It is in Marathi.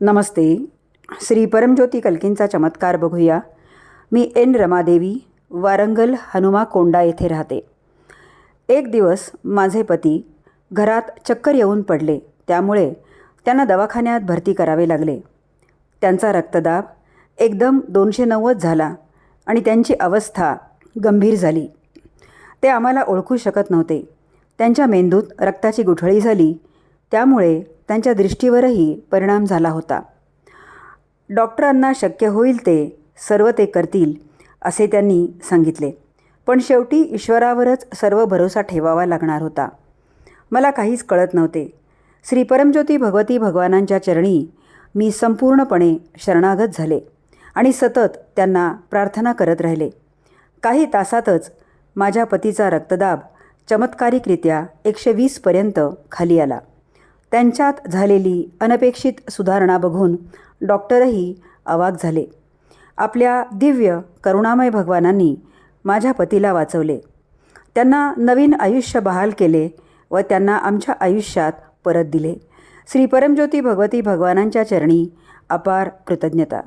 नमस्ते. श्री परमज्योती कल्कींचा चमत्कार बघूया. मी एन. रमादेवी वारंगल हनुमा कोंडा येथे राहते. एक दिवस माझे पती घरात चक्कर येऊन पडले. त्यामुळे त्यांना दवाखान्यात भरती करावे लागले. त्यांचा रक्तदाब एकदम दोनशे नव्वद झाला आणि त्यांची अवस्था गंभीर झाली. ते आम्हाला ओळखू शकत नव्हते. त्यांच्या मेंदूत रक्ताची गुठळी झाली. त्यामुळे त्यांच्या दृष्टीवरही परिणाम झाला होता. डॉक्टरांना शक्य होईल ते सर्व ते करतील असे त्यांनी सांगितले. पण शेवटी ईश्वरावरच सर्व भरोसा ठेवावा लागणार होता. मला काहीच कळत नव्हते. श्री परमज्योती भगवती भगवानांच्या चरणी मी संपूर्णपणे शरणागत झाले आणि सतत त्यांना प्रार्थना करत राहिले. काही तासातच माझ्या पतीचा रक्तदाब चमत्कारिकरित्या एकशे वीसपर्यंत खाली आला. त्यांच्यात झालेली अनपेक्षित सुधारणा बघून डॉक्टरही अवाक झाले. आपल्या दिव्य करुणामय भगवानांनी माझ्या पतीला वाचवले. त्यांना नवीन आयुष्य बहाल केले व त्यांना आमच्या आयुष्यात परत दिले. श्री परमज्योती भगवती भगवानांच्या चरणी अपार कृतज्ञता.